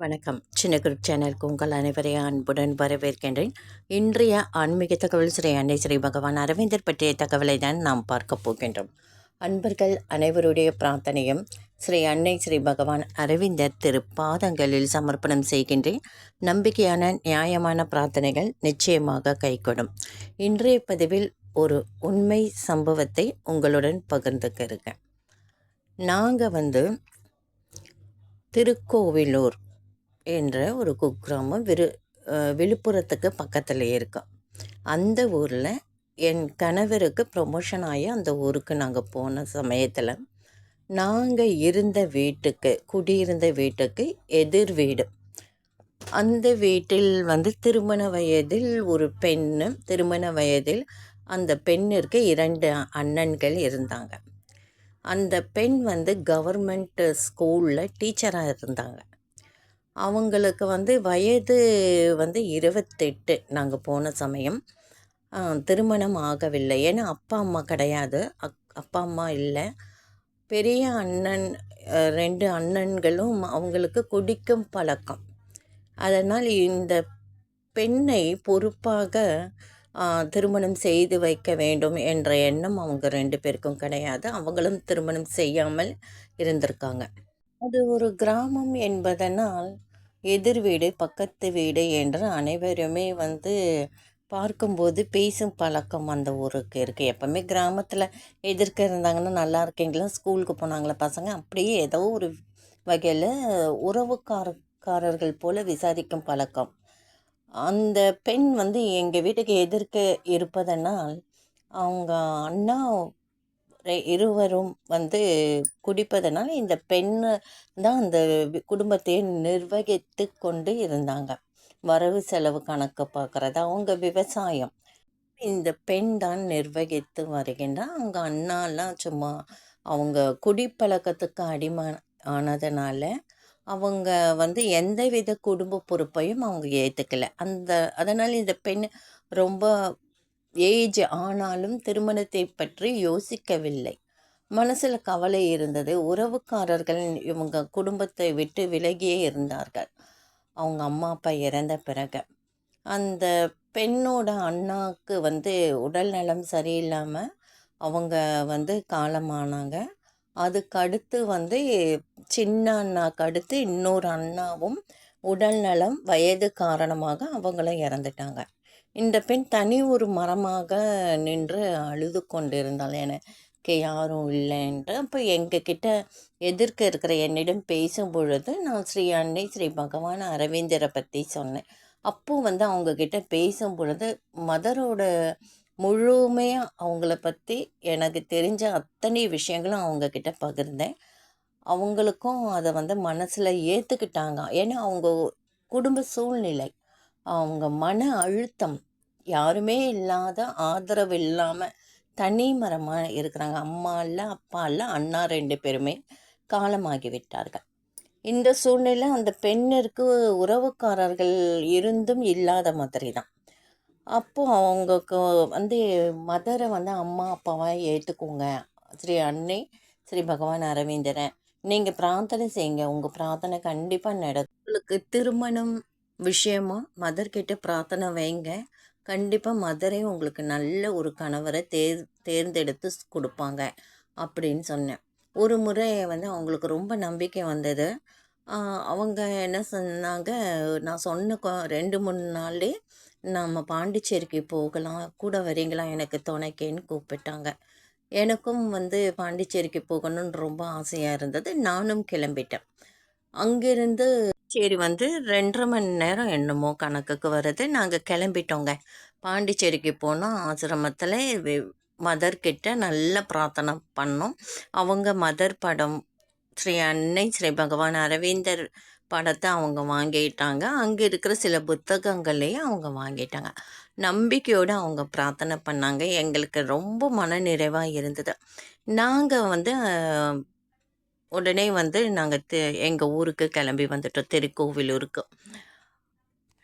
வணக்கம். சின்ன குரூப் சேனலுக்கு உங்கள் அனைவரையும் அன்புடன் வரவேற்கின்றேன். இன்றைய ஆன்மீக தகவல் ஸ்ரீ அன்னை ஸ்ரீ பகவான் அரவிந்தர் பற்றிய தகவலை தான் நாம் பார்க்க போகின்றோம். அன்பர்கள் அனைவருடைய பிரார்த்தனையும் ஸ்ரீ அன்னை ஸ்ரீ பகவான் அரவிந்தர் திருப்பாதங்களில் சமர்ப்பணம் செய்கின்றேன். நம்பிக்கையான நியாயமான பிரார்த்தனைகள் நிச்சயமாக கைகொடும். இன்றைய பதிவில் ஒரு உண்மை சம்பவத்தை உங்களுடன் பகிர்ந்துக்கிறேன் நாங்கள் வந்து திருக்கோவிலூர் என்ற ஒரு குக்கிராமம் விரு விழுப்புரத்துக்கு பக்கத்தில் இருக்கும் அந்த ஊரில் என் கணவருக்கு ப்ரொமோஷன் ஆகி அந்த ஊருக்கு நாங்கள் போன சமயத்தில் நாங்கள் இருந்த வீட்டுக்கு குடியிருந்த வீட்டுக்கு எதிர் வீடு. அந்த வீட்டில் வந்து திருமண வயதில் ஒரு பெண்ணு திருமண வயதில் அந்த பெண்ணிற்கு இரண்டு அண்ணன்கள் இருந்தாங்க. அந்த பெண் வந்து கவர்மெண்ட் ஸ்கூலில் டீச்சராக இருந்தாங்க. அவங்களுக்கு வந்து வயது வந்து இருபத்தெட்டு நாங்கள் போன சமயம். திருமணம் ஆகவில்லை. ஏன்னா அப்பா அம்மா கிடையாது. அக் அப்பா அம்மா இல்லை. பெரிய அண்ணன் ரெண்டு அண்ணன்களும் அவங்களுக்கு குடிக்கும் பழக்கம். அதனால் இந்த பெண்ணை பொறுப்பாக திருமணம் செய்து வைக்க வேண்டும் என்ற எண்ணம் அவங்க ரெண்டு பேருக்கும் கிடையாது. அவங்களும் திருமணம் செய்யாமல் இருந்திருக்காங்க. அது ஒரு கிராமம் என்பதனால் எதிர் வீடு பக்கத்து வீடு என்று அனைவருமே வந்து பார்க்கும்போது பேசும் பழக்கம் அந்த ஊருக்கு இருக்குது எப்போவுமே கிராமத்தில் எதிர்க்க இருந்தாங்கன்னா நல்லா இருக்கீங்களா? ஸ்கூலுக்கு போனாங்களா பசங்க? அப்படியே ஏதோ ஒரு வகையில் உறவுக்காரக்காரர்கள் போல் விசாரிக்கும் பழக்கம். அந்த பெண் வந்து எங்கள் வீட்டுக்கு எதிர்க்க இருப்பதனால் அவங்க அண்ணா இருவரும் வந்து குடிப்பதனால் இந்த பெண் தான் அந்த குடும்பத்தையே நிர்வகித்து கொண்டு இருந்தாங்க. வரவு செலவு கணக்கு பார்க்குறது அவங்க விவசாயம். இந்த பெண் தான் நிர்வகித்து வருகின்றார் அவங்க அண்ணாலாம் சும்மா அவங்க குடிப்பழக்கத்துக்கு அடிமை ஆனதுனால அவங்க வந்து எந்தவித குடும்ப பொறுப்பையும் அவங்க ஏற்றுக்கல அந்த அதனால் இந்த பெண் ரொம்ப ஏஜ் ஆனாலும் திருமணத்தை பற்றி யோசிக்கவில்லை. மனசில் கவலை இருந்தது. உறவுக்காரர்கள் இவங்க குடும்பத்தை விட்டு விலகியே இருந்தார்கள். அவங்க அம்மா அப்பா இறந்த பிறகு. அந்த பெண்ணோட அண்ணாவுக்கு வந்து உடல் நலம் சரியில்லாமல் அவங்க வந்து காலமானாங்க. அதுக்கு அடுத்து வந்து சின்ன அண்ணாக்கு அடுத்து இன்னொரு அண்ணாவும் உடல் நலம் வயது காரணமாக அவங்களும் இறந்துட்டாங்க. இந்த பெண் தனி ஒரு மரமாக நின்று அழுது கொண்டிருந்தாள். எனக்கு யாரும் இல்லைன்ட்டு அப்போ எங்ககிட்ட எதிர்க்க இருக்கிற என்னிடம் பேசும் பொழுது நான் ஸ்ரீ அன்னை ஸ்ரீ பகவான் அரவிந்தரை பற்றி சொன்னேன். அப்போது வந்து அவங்கக்கிட்ட பேசும் பொழுது மதரோட முழுமையாக அவங்கள பற்றி எனக்கு தெரிஞ்ச அத்தனை விஷயங்களும் அவங்கக்கிட்ட பகிர்ந்தேன். அவங்களுக்கும் அதை வந்து மனசில் ஏற்றுக்கிட்டாங்க ஏன்னா அவங்க குடும்ப சூழ்நிலை அவங்க மன அழுத்தம் யாருமே இல்லாத ஆதரவு இல்லாமல் தனி மரமாக இருக்கிறாங்க. அம்மா இல்லை அப்பா இல்லை அண்ணா ரெண்டு பேருமே காலமாகி விட்டார்கள். இந்த சூழ்நிலை அந்த பெண்ணிற்கு உறவுக்காரர்கள் இருந்தும் இல்லாத மாதிரி தான். அப்போது அவங்களுக்கு வந்து மதரை வந்து அம்மா அப்பாவாக ஏற்றுக்கோங்க ஸ்ரீ அன்னை ஸ்ரீ பகவான் அரவிந்தரன் நீங்கள் பிரார்த்தனை செய்யுங்க. உங்கள் பிரார்த்தனை கண்டிப்பாக நடக்கும். உங்களுக்கு திருமணம் விஷயமா மதர்கிட்ட பிரார்த்தனை வைங்க. கண்டிப்பாக மதரே உங்களுக்கு நல்ல ஒரு கணவரை தேர் தேர்ந்தெடுத்து கொடுப்பாங்க அப்படின்னு சொன்னேன். ஒரு முறை வந்து அவங்களுக்கு ரொம்ப நம்பிக்கை வந்தது. அவங்க என்ன சொன்னாங்க நான் சொன்ன ரெண்டு மூணு நாள்லே நம்ம பாண்டிச்சேரிக்கு போகலாம் கூட வரீங்களா எனக்கு துணைக்கேன்னு கூப்பிட்டாங்க. எனக்கும் வந்து பாண்டிச்சேரிக்கு போகணும்னு ரொம்ப ஆசையாக இருந்தது. நானும் கிளம்பிட்டேன். அங்கேருந்து சரி வந்து ரெண்டரை மணி நேரம் என்னமோ கணக்குக்கு வருது. நாங்கள் கிளம்பிட்டோங்க. பாண்டிச்சேரிக்கு போனோம். ஆசிரமத்தில் மதர்கிட்ட நல்ல பிரார்த்தனை பண்ணோம். அவங்க மதர் படம் ஸ்ரீ அன்னை ஸ்ரீ பகவான் அரவிந்தர் படத்தை அவங்க வாங்கிட்டாங்க. அங்கே இருக்கிற சில புத்தகங்களையும் அவங்க வாங்கிட்டாங்க. நம்பிக்கையோடு அவங்க பிரார்த்தனை பண்ணாங்க. எங்களுக்கு ரொம்ப மன நிறைவாக இருந்தது. நாங்கள் வந்து உடனே வந்து நாங்கள் தெ எங்கள் ஊருக்கு கிளம்பி வந்துட்டோம். திருக்கோவிலூருக்கு.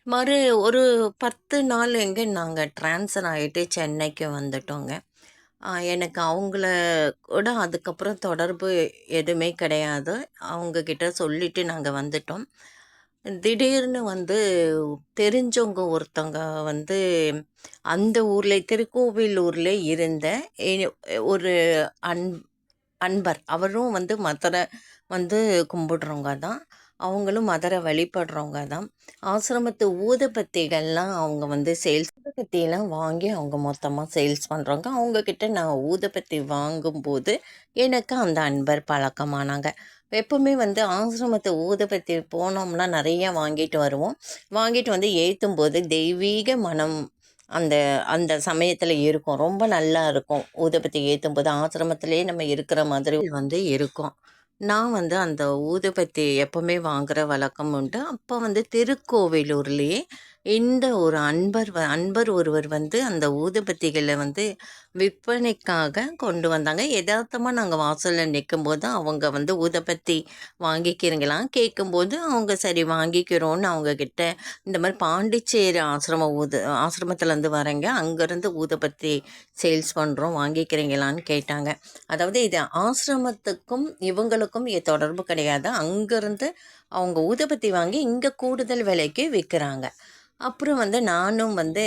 மறு ஒரு பத்து நாள் எங்கே நாங்கள் ட்ரான்ஸ்ஃபர் ஆகிட்டு சென்னைக்கு வந்துட்டோங்க. எனக்கு அவங்கள கூட அதுக்கப்புறம் தொடர்பு எதுவுமே கிடையாது. அவங்கக்கிட்ட சொல்லிவிட்டு நாங்கள் வந்துட்டோம். திடீர்னு வந்து தெரிஞ்சவங்க ஒருத்தவங்க வந்து அந்த ஊரில் திருக்கோவிலூரில் இருந்த ஒரு அன் அன்பர். அவரும் வந்து மதரை வந்து கும்பிடுறவங்க தான் அவங்களும் மதுரை வழிபடுறவங்க தான் ஆசிரமத்து ஊதுபத்திகள்லாம் அவங்க வந்து சேல்ஸ் ஊதுபத்தியெல்லாம் வாங்கி அவங்க மொத்தமாக சேல்ஸ் பண்ணுறவங்க அவங்கக்கிட்ட நான் ஊதுபத்தி வாங்கும்போது எனக்கு அந்த அன்பர் பழக்கமானாங்க. எப்பவுமே வந்து ஆசிரமத்து ஊதுபத்தி போனோம்னா நிறைய வாங்கிட்டு வருவோம். வாங்கிட்டு வந்து ஏற்றும் போது தெய்வீக மனம் அந்த அந்த சமயத்தில் இருக்கும். ரொம்ப நல்லா இருக்கும். ஊதுபத்தி ஏற்றும் போது ஆசிரமத்திலே நம்ம இருக்கிற மாதிரி வந்து இருக்கும். நான் வந்து அந்த ஊதுபத்தி எப்போவுமே வாங்குற வழக்கம் உண்டு. அப்போ வந்து திருக்கோவிலூர்லேயே இந்த ஒரு அன்பர் வ- அன்பர் ஒருவர் வந்து அந்த ஊதுபத்திகளை வந்து விற்பனைக்காக கொண்டு வந்தாங்க. யதார்த்தமாக நாங்கள் வாசலில் நிற்கும்போது அவங்க வந்து ஊதுபத்தி வாங்கிக்கிறீங்களாம் கேட்கும்போது அவங்க சரி வாங்கிக்கிறோன்னு அவங்க கிட்ட இந்த மாதிரி பாண்டிச்சேரி ஆசிரம ஊது ஆசிரமத்துலேருந்து வரேங்க. அங்கேருந்து ஊதுபத்தி சேல்ஸ் பண்ணுறோம் வாங்கிக்கிறீங்களான்னு கேட்டாங்க. அதாவது இது ஆசிரமத்துக்கும் இவங்களுக்கும் இது தொடர்பு கிடையாது. அங்கேருந்து அவங்க ஊதுபத்தி வாங்கி இங்கே கூடுதல் விலைக்கு விற்கிறாங்க அப்புறம் வந்து நானும் வந்து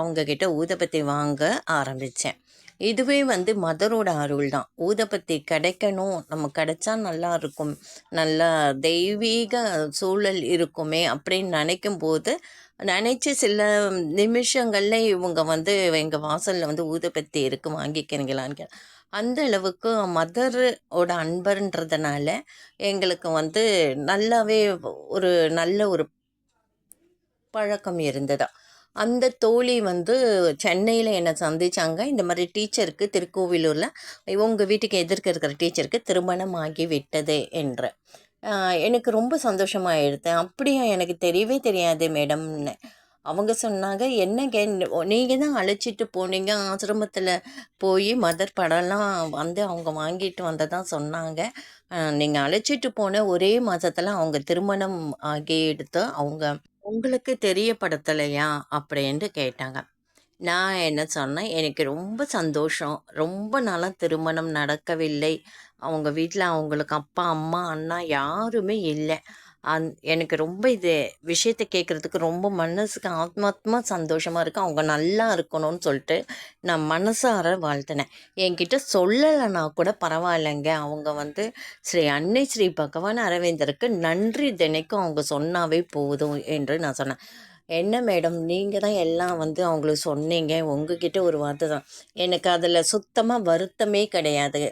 அவங்கக்கிட்ட ஊதபத்தி வாங்க ஆரம்பித்தேன் இதுவே வந்து மதரோட அருள் தான் ஊதபத்தி கிடைக்கணும். நம்ம கிடைச்சா நல்லா இருக்கும். நல்லா தெய்வீக சூழல் இருக்குமே அப்படின்னு நினைக்கும் போது நினச்சி சில நிமிஷங்களில் இவங்க வந்து எங்கள் வாசலில் வந்து ஊதுபத்தி இருக்கு வாங்கிக்கிறீங்களான்னு கே- அந்த அளவுக்கு மதரோட அன்பர்ன்றதுனால எங்களுக்கு வந்து நல்லாவே ஒரு நல்ல ஒரு பழக்கம் இருந்ததா. அந்த தோழி வந்து சென்னையில் என்னை சந்திச்சாங்க. இந்த மாதிரி டீச்சருக்கு திருக்கோவிலூரில் உங்கள் வீட்டுக்கு எதிர்க்க இருக்கிற டீச்சருக்கு திருமணம் ஆகி விட்டது என்று. எனக்கு ரொம்ப சந்தோஷமாக எடுத்தேன் அப்படியா? எனக்கு தெரியவே தெரியாது மேடம்னு. அவங்க சொன்னாங்க என்னங்க? நீங்கள் தான் அழைச்சிட்டு போனீங்க. ஆசிரமத்தில் போய் மதர் படம்லாம் வந்து அவங்க வாங்கிட்டு வந்ததாக சொன்னாங்க. நீங்கள் அழைச்சிட்டு போன ஒரே மாதத்தில் அவங்க திருமணம் ஆகி எடுத்து அவங்க உங்களுக்கு தெரியப்படுத்தலையா? அப்படின்ட்டு கேட்டாங்க. நான் என்ன சொன்னேன்? எனக்கு ரொம்ப சந்தோஷம். ரொம்ப நாளாக திருமணம் நடக்கவில்லை. அவங்க வீட்டில் அவங்களுக்கு அப்பா அம்மா அண்ணா யாருமே இல்லை. அந் எனக்கு ரொம்ப இது விஷயத்தை கேட்குறதுக்கு ரொம்ப மனசுக்கு ஆத்மாத்மா சந்தோஷமாக இருக்குது அவங்க நல்லா இருக்கணும்னு சொல்லிட்டு நான் மனசார வாழ்த்தினேன். என்கிட்ட சொல்லலைன்னா கூட பரவாயில்லைங்க. அவங்க வந்து ஸ்ரீ அன்னை ஸ்ரீ பகவான் அரவிந்தருக்கு நன்றி தினைக்கும் அவங்க சொன்னாவே போதும் என்று நான் சொன்னேன். என்ன மேடம் நீங்கள் தான் எல்லாம் வந்து அவங்களுக்கு சொன்னீங்க. உங்ககிட்ட ஒரு வார்த்தை தான். எனக்கு அதில் சுத்தமாக வருத்தமே கிடையாது.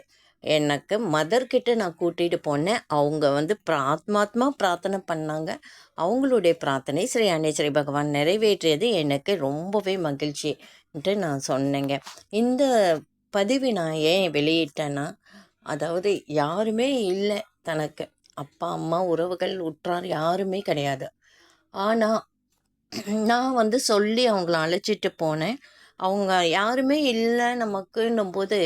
எனக்கு மதர்கிட்ட நான் கூட்டிகிட்டு போனேன். அவங்க வந்து பிராத்மாத்மா பிரார்த்தனை பண்ணாங்க. அவங்களுடைய பிரார்த்தனை ஸ்ரீ அன்னை ஸ்ரீ பகவான் நிறைவேற்றியது எனக்கு ரொம்பவே மகிழ்ச்சின்ட்டு நான் சொன்னேங்க. இந்த பதிவு நான் ஏன் வெளியிட்டேன்னா அதாவது யாருமே இல்லை தனக்கு. அப்பா அம்மா உறவுகள் உற்றார் யாருமே கிடையாது. ஆனால் நான் வந்து சொல்லி அவங்கள அழைச்சிட்டு போனேன். அவங்க யாருமே இல்லை நமக்குன்னும் போது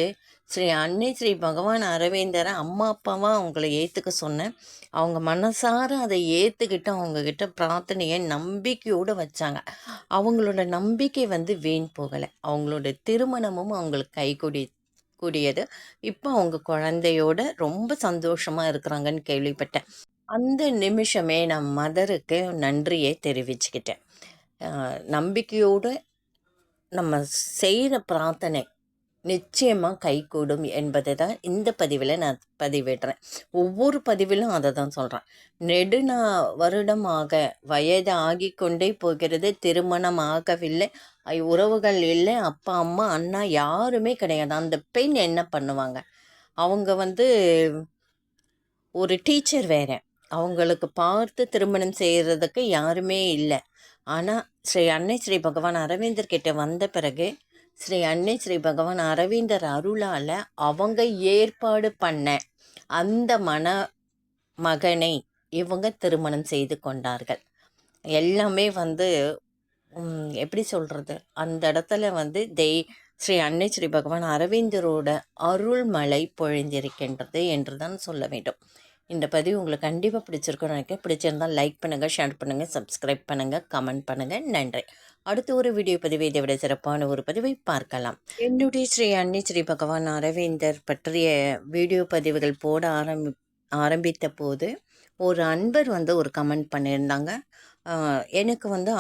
ஸ்ரீ அன்னை ஸ்ரீ பகவான் அரவிந்தரை அம்மா அப்பாவாக அவங்கள ஏற்றுக்க சொன்னேன் அவங்க மனசார அதை ஏற்றுக்கிட்டு அவங்கக்கிட்ட பிரார்த்தனையை நம்பிக்கையோடு வச்சாங்க. அவங்களோட நம்பிக்கை வந்து வீண் போகலை. அவங்களோட திருமணமும் அவங்களுக்கு கைகூடி கூடியது. இப்போ அவங்க குழந்தையோட ரொம்ப சந்தோஷமாக இருக்கிறாங்கன்னு கேள்விப்பட்டேன். அந்த நிமிஷமே நான் மதருக்கு நன்றியை தெரிவிச்சுக்கிட்டேன். நம்பிக்கையோடு நம்ம செய்கிற பிரார்த்தனை நிச்சயமாக கைகூடும் என்பதை தான் இந்த பதிவில் நான் பதிவிடுறேன். ஒவ்வொரு பதிவிலும் அதை தான் சொல்கிறேன் நெடுநா வருடமாக வயது ஆகிக்கொண்டே போகிறது திருமணம் ஆகவில்லை ஐ, உறவுகள் இல்லை அப்பா அம்மா அண்ணா யாருமே கிடையாது. அந்த பெண் என்ன பண்ணுவாங்க? அவங்க வந்து ஒரு டீச்சர் வேறு. அவங்களுக்கு பார்த்து திருமணம் செய்கிறதுக்கு யாருமே இல்லை. ஆனால் ஸ்ரீ அன்னை ஸ்ரீ பகவான் அரவிந்தர் கிட்ட வந்த பிறகு ஸ்ரீ அன்னை ஸ்ரீ பகவான் அரவிந்தர் அருளால் அவங்க ஏற்பாடு பண்ண அந்த மன மகனை இவங்க திருமணம் செய்து கொண்டார்கள். எல்லாமே வந்து எப்படி சொல்கிறது அந்த இடத்துல வந்து தெய் ஸ்ரீ அன்னை ஸ்ரீ பகவான் அரவிந்தரோட அருள்மழை பொழிந்திருக்கின்றது என்று தான் சொல்ல வேண்டும். இந்த பதிவு உங்களுக்கு கண்டிப்பாக பிடிச்சிருக்கும்னு நினைக்கிறேன். பிடிச்சிருந்தால் லைக் பண்ணுங்கள் ஷேர் பண்ணுங்கள் சப்ஸ்கிரைப் பண்ணுங்கள் கமெண்ட் பண்ணுங்கள் நன்றி. அடுத்த ஒரு வீடியோ பதிவை இதை விட சிறப்பான ஒரு பதிவை பார்க்கலாம். என்னுடைய ஸ்ரீ அன்னை ஸ்ரீ பகவான் அரவிந்தர் பற்றிய வீடியோ பதிவுகள் போட ஆரம்பி ஆரம்பித்த போது ஒரு அன்பர் வந்து ஒரு கமெண்ட் பண்ணியிருந்தாங்க. எனக்கு வந்து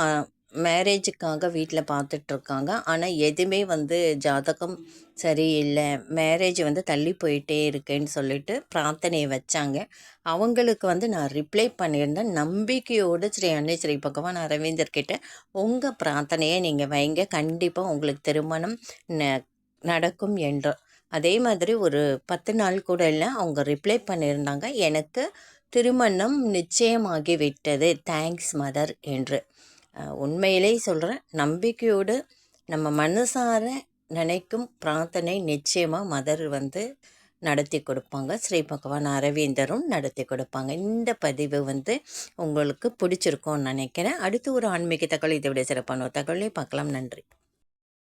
மேரேஜுக்காக வீட்டில் பார்த்துட்ருக்காங்க ஆனால் எதுவுமே வந்து ஜாதகம் சரியில்லை. மேரேஜ் வந்து தள்ளி போயிட்டே இருக்கேன்னு சொல்லிட்டு பிரார்த்தனையை வச்சாங்க. அவங்களுக்கு வந்து நான் ரிப்ளை பண்ணியிருந்தேன். நம்பிக்கையோடு ஸ்ரீ அன்னை ஸ்ரீ பகவான் அரவிந்தர் கிட்ட உங்கள் பிரார்த்தனையை நீங்கள் வைங்க. கண்டிப்பாக உங்களுக்கு திருமணம் ந- நடக்கும் என்று. அதே மாதிரி ஒரு பத்து நாள் கூட இல்லை அவங்க ரிப்ளை பண்ணியிருந்தாங்க. எனக்கு திருமணம் நிச்சயமாகி விட்டது. தேங்க்ஸ் மதர் என்று. உண்மையிலே சொல்கிறேன் நம்பிக்கையோடு நம்ம மனசார நினைக்கும் பிரார்த்தனை நிச்சயமாக மதர் வந்து நடத்தி கொடுப்பாங்க. ஸ்ரீ பகவான் அரவிந்தரும் நடத்தி கொடுப்பாங்க. இந்த பதிவு வந்து உங்களுக்கு பிடிச்சிருக்கும்னு நினைக்கிறேன். அடுத்து ஒரு ஆன்மீக தகவல் இதை விட சிறப்பான ஒரு தகவலையும் பார்க்கலாம். நன்றி.